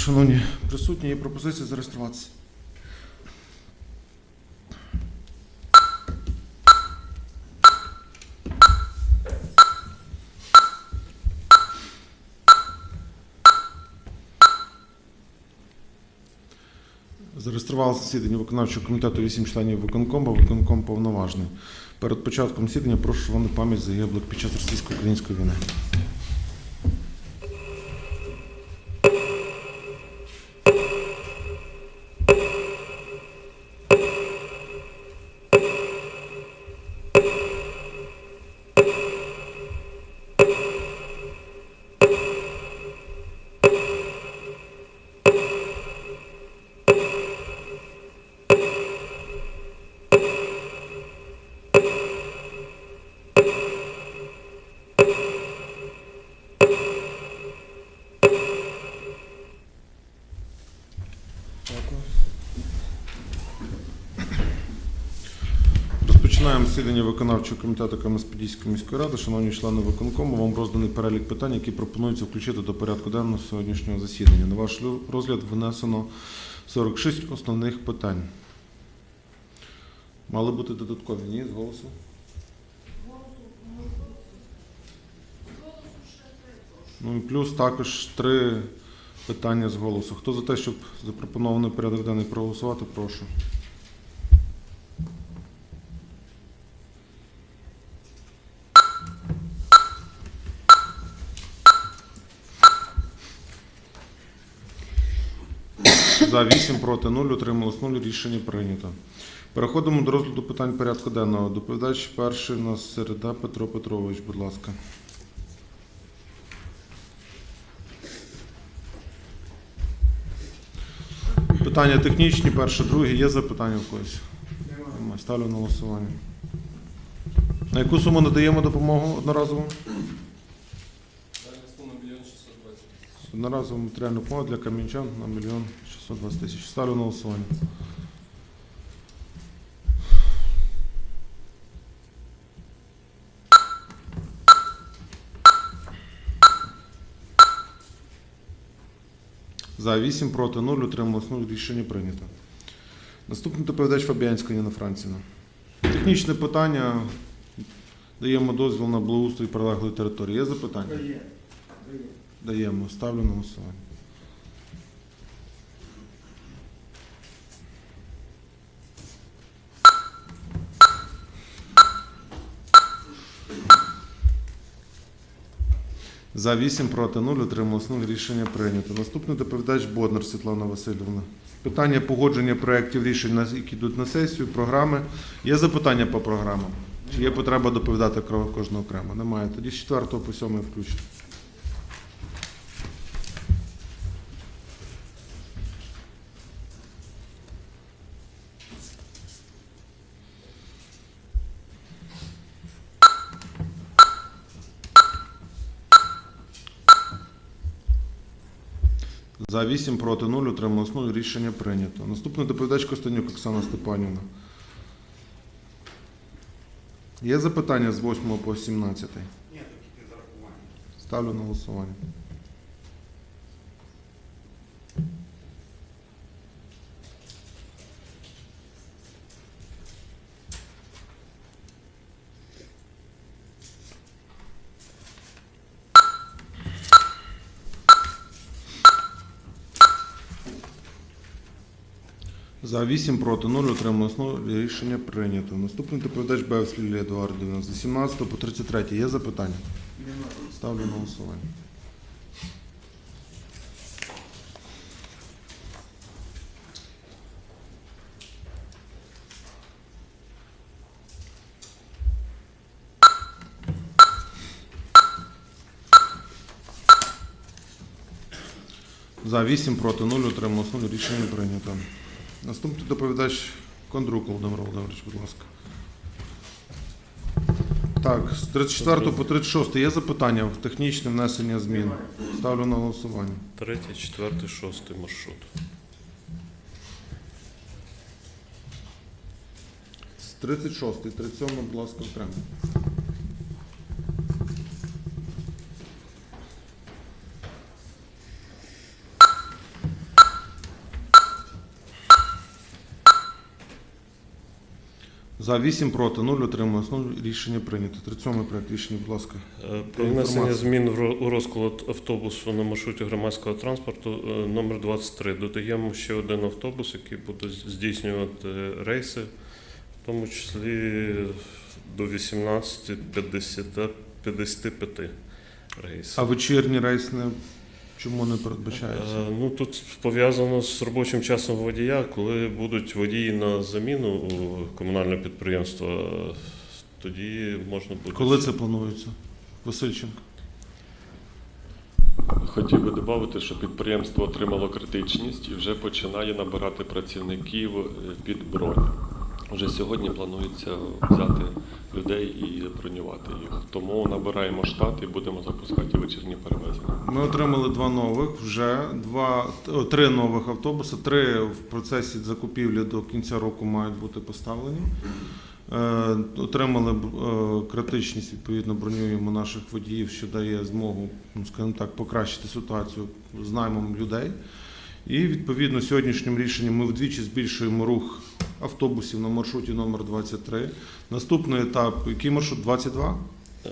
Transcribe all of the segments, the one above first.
Шановні присутні, є пропозиція зареєструватися. Зареєстрували засідання виконавчого комітету 8 членів виконкому, виконком повноважний. Перед початком засідання прошу шановну пам'ять загиблих під час російсько-української війни. Розпочинаємо засідання виконавчого комітету Кам'янець-Подільської міської ради. Шановні члени виконкому, вам розданий перелік питань, які пропонуються включити до порядку денного сьогоднішнього засідання. На ваш розгляд внесено 46 основних питань. Мали бути додаткові, ні, з голосу? Ну і плюс також три питання з голосу. Хто за те, щоб запропонований порядок денний проголосувати, прошу. За 8 проти 0, утрималось 0, рішення прийнято. Переходимо до розгляду питань порядку денного. Доповідач перший у нас середа Петро Петрович, будь ласка. Питання технічні, перше, друге. Є запитання в когось? Ставлю на голосування. На яку суму надаємо допомогу одноразову? Дальня сума мільйон 620. Одноразову матеріальну допомогу для кам'янчан на мільйон 620 тисяч. Ставлю на голосування. За 8 проти 0, утрималось 0, рішення прийнято. Наступний доповідач Фабіанська Ніна Францівна. Технічне питання. Даємо дозвіл на благоустрій прилеглої території. Є запитання? Дає. Дає. Даємо. Ставлю на голосування. За 8 проти 0 утрималось 0. Рішення прийнято. Наступний доповідач Боднар Світлана Васильівна. Питання погодження проєктів рішень, які йдуть на сесію, програми. Є запитання по програмам? Чи є потреба доповідати кожного окремо? Немає. Тоді з 4 по 7 включно. За 8 проти 0 утрималось 0. Рішення прийнято. Наступний доповідач Костенюк Оксана Степанівна. Є запитання з 8 по 17? Ні, тільки зарахування. Ставлю на голосування. За 8 проти 0 утрималось 0. Рішення прийнято. Наступний доповідач Бевс Лілія Едуардівна. З 18 по 33 є запитання? Ставлю на голосування. За 8 проти 0 утрималось 0. Рішення прийнято. Наступний доповідач Кондрук Володимир Володимирович, будь ласка. Так, з 34 по 36 є запитання в технічне внесення змін. Ставлю на голосування. Третій, четвертий, шостий маршрут. З 36 37, будь ласка, окремо. За 8 проти 0 утрималось 0. Рішення прийнято. 37 проект рішення, будь ласка. Е, Про внесення змін у розклад автобусу на маршруті громадського транспорту е, номер 23. Додаємо ще один автобус, який буде здійснювати рейси, в тому числі до 18.55 рейсів. А вечірній рейс не чому не передбачається? Е, Ну тут пов'язано з робочим часом водія, коли будуть водії на заміну у комунальне підприємство, е, тоді можна буде. Коли це планується? Васильченко. Хотів би додати, що підприємство отримало критичність і вже починає набирати працівників е, під бронь. Вже сьогодні планується взяти людей і бронювати їх. Тому набираємо штат і будемо запускати вечірні перевезення. Ми отримали два нових вже два три нових автобуси. Три в процесі закупівлі до кінця року мають бути поставлені. Е, отримали е, критичність, відповідно, бронюємо наших водіїв, що дає змогу, ну, скажімо так, покращити ситуацію з наймом людей. І відповідно сьогоднішнім рішенням ми вдвічі збільшуємо рух автобусів на маршруті номер 23. Наступний етап, який маршрут 22? Е,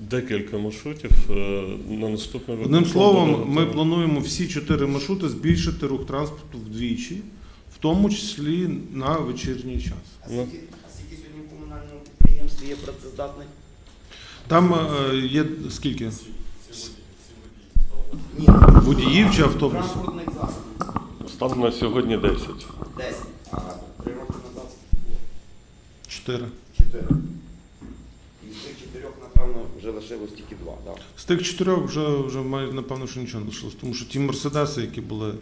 Декілька маршрутів е, на наступний Одним словом, ми плануємо всі чотири маршрути збільшити рух транспорту вдвічі, в тому числі на вечірній час. А скільки, а скільки сьогодні в комунальному підприємстві є працездатних? Там е, є скільки? Ні, Водіїв чи автобусів? Транспортних засобів. Станом на сьогодні 10. 10. А три роки назад скільки було? Чотири. Чотири. І з тих чотирьох, напевно, вже лишилось тільки два, так? З тих чотирьох вже, вже має, напевно, що нічого не лишилось. Тому що ті мерседеси, які були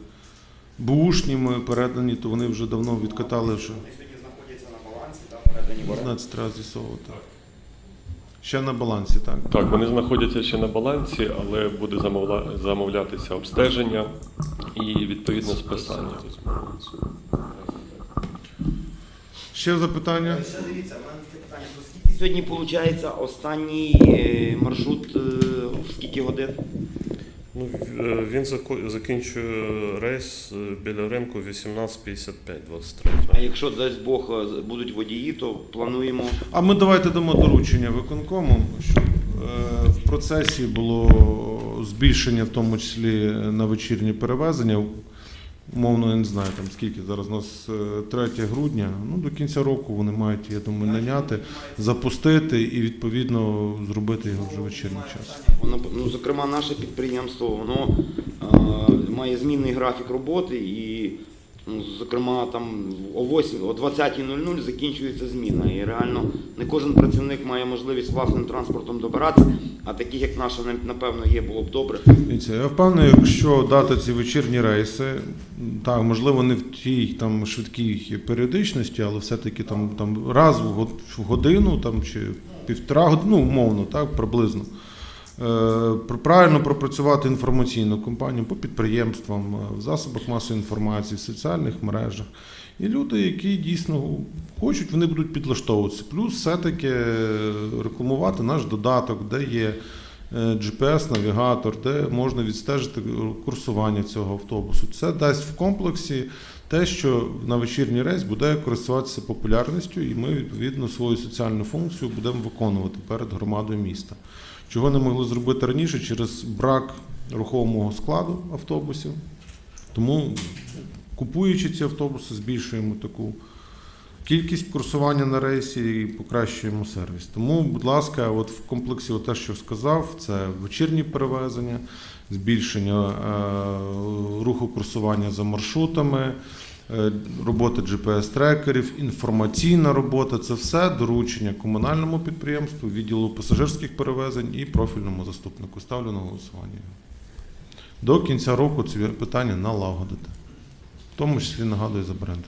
бушніми передані, то вони вже давно відкатали, що Вони сьогодні знаходяться на балансі, так, передані в оренду. 15 треба з'ясовувати. Ще на балансі, так. Так, вони знаходяться ще на балансі, але буде замовля- замовлятися обстеження і відповідно списання. Ще запитання? Ще дивіться, в мене таке питання. Скільки сьогодні виходить останній е, маршрут, е, в скільки годин? Ну, е, він зако- закінчує рейс е, біля ринку 18.55, 23. А якщо дасть Бог е, будуть водії, то плануємо. А ми давайте дамо доручення виконкому, щоб е, в процесі було збільшення, в тому числі на вечірні перевезення. Умовно, я не знаю, там скільки зараз у нас е, 3 грудня. Ну до кінця року вони мають, я думаю, наняти, запустити і відповідно зробити його вже вечірній час. Воно, ну, зокрема, наше підприємство воно е, має змінний графік роботи і, зокрема, там о 8, о 20.00 закінчується зміна. І реально не кожен працівник має можливість власним транспортом добиратися, а таких, як наша, напевно, є, було б добре. Я впевнений, якщо дати ці вечірні рейси, так, можливо, не в тій там швидкій періодичності, але все-таки там, там раз в год- в годину там, чи півтора години, ну, умовно, так, приблизно. Е, пр- Правильно пропрацювати інформаційну кампанію по підприємствам, е, в засобах масової інформації, в соціальних мережах. І люди, які дійсно хочуть, вони будуть підлаштовуватися. Плюс все-таки е, рекламувати наш додаток, де є GPS-навігатор, де можна відстежити курсування цього автобусу. Це дасть в комплексі те, що на вечірній рейс буде користуватися популярністю, і ми відповідно свою соціальну функцію будемо виконувати перед громадою міста. Чого не могли зробити раніше через брак рухомого складу автобусів. Тому, купуючи ці автобуси, збільшуємо таку кількість курсування на рейсі і покращуємо сервіс. Тому, будь ласка, от в комплексі от те, що сказав, це вечірні перевезення, збільшення е, руху курсування за маршрутами, е, робота GPS-трекерів, інформаційна робота це все доручення комунальному підприємству, відділу пасажирських перевезень і профільному заступнику. Ставлю на голосування. До кінця року ці питання налагодити. В тому числі нагадую за бренд.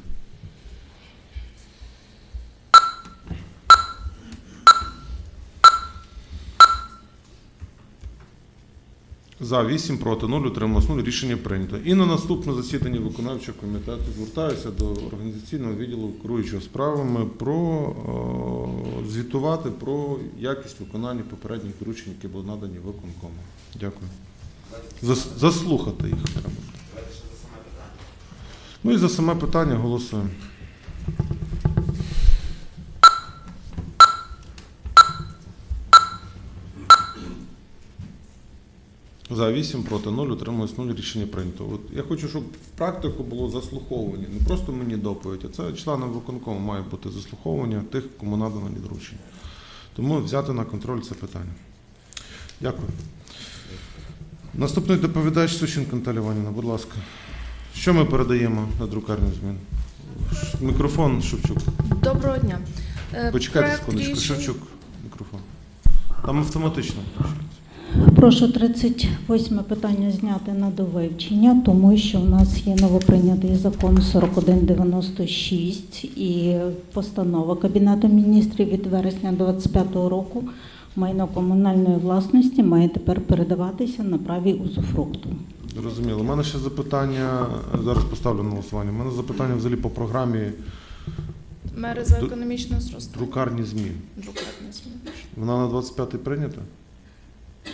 За 8 проти 0 утрималось 0. Рішення прийнято. І на наступне засідання виконавчого комітету звертаюся до організаційного відділу керуючого справами про е, звітувати про якість виконання попередніх доручень, які були надані виконкому. Дякую. Зас- заслухати їх треба. Ну і за саме питання голосуємо. За 8, проти 0, утримуюсь 0, рішення прийнято. От я хочу, щоб в практику було заслуховування. Не просто мені доповідь, а це членам виконкому має бути заслуховування тих, кому надано доручення. Тому взяти на контроль це питання. Дякую. Наступний доповідач Сущенко Наталя Іванівна, будь ласка. Що ми передаємо на друкарню змін? Мікрофон Шевчук. Доброго дня. Е, Почекайте проект секундочку. рішень- Шевчук, мікрофон. Там автоматично. Прошу 38 питання зняти на довивчення, тому що у нас є новоприйнятий закон 4196 і постанова Кабінету міністрів від вересня 2025 року майно комунальної власності має тепер передаватися на праві узуфрукту. Зрозуміло. У мене ще запитання, зараз поставлю на голосування. У мене запитання взагалі по програмі Мери за економічне зростання. друкарні змін. Друкарні зміни. Вона на 25-й прийнята?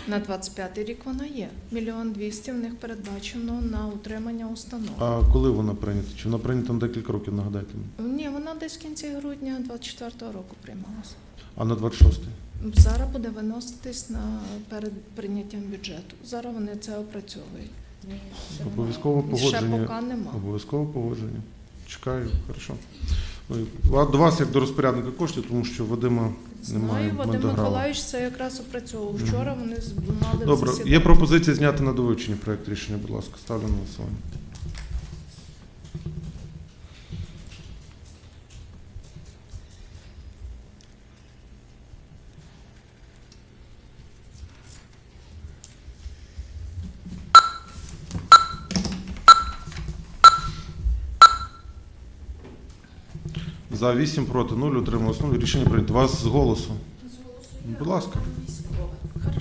На 25 рік вона є. Мільйон двісті в них передбачено на утримання установ. А коли вона прийнята? Чи вона прийнята на декілька років, нагадайте мені? Ні, вона десь в кінці грудня 24-го року приймалася. А на 26-й? Зараз буде виноситись на перед прийняттям бюджету. Зараз вони це опрацьовують. Обов'язково І ще поки нема. Обов'язково погодження. Чекаю, хорошо. Ой, До вас як до розпорядника коштів, тому що Вадима немає. Знаю, Вадим. Миколаївич це якраз опрацьовував. Вчора вони з- мали Добре, засідання. є пропозиція зняти на довивчення проект рішення, будь ласка, ставлю на голосування. За 8 проти 0, утрималось 0. Рішення прийнято. Вас з голосу. Будь ласка.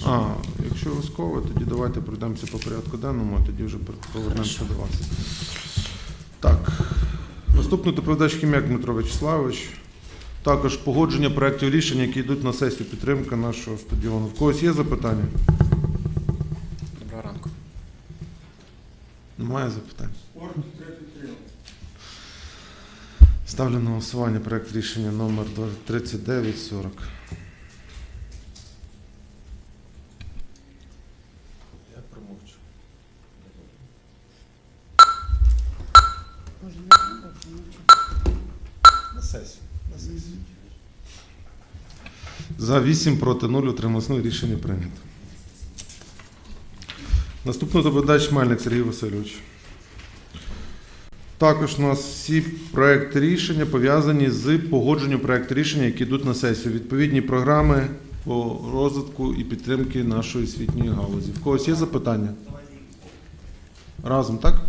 А, якщо військове, тоді давайте пройдемося по порядку денному, а тоді вже повернемося до вас. Так. Наступний доповідач Хім'як Дмитро Вячеславович. Також погодження проєктів рішень, які йдуть на сесію підтримки нашого стадіону. В когось є запитання? Доброго ранку. Немає запитань. Ставлю на голосування проєкт рішення номер 3940. Я промовчу. На сесію. На сесію. За 8 проти 0 утрималось 0. Рішення прийнято. Наступний доповідач Мельник Сергій Васильович. Також у нас всі проекти рішення пов'язані з погодженням проекту рішення, які йдуть на сесію. Відповідні програми по розвитку і підтримки нашої освітньої галузі. В когось є запитання? Разом, так?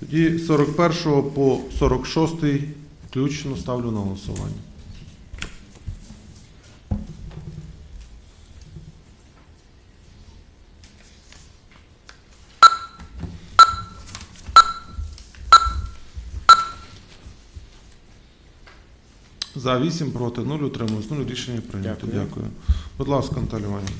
Тоді з 41 по 46 включно ставлю на голосування. За 8 проти 0 утрималось 0. Рішення прийнято. Дякую. Дякую. Будь ласка, Наталя Іванівна.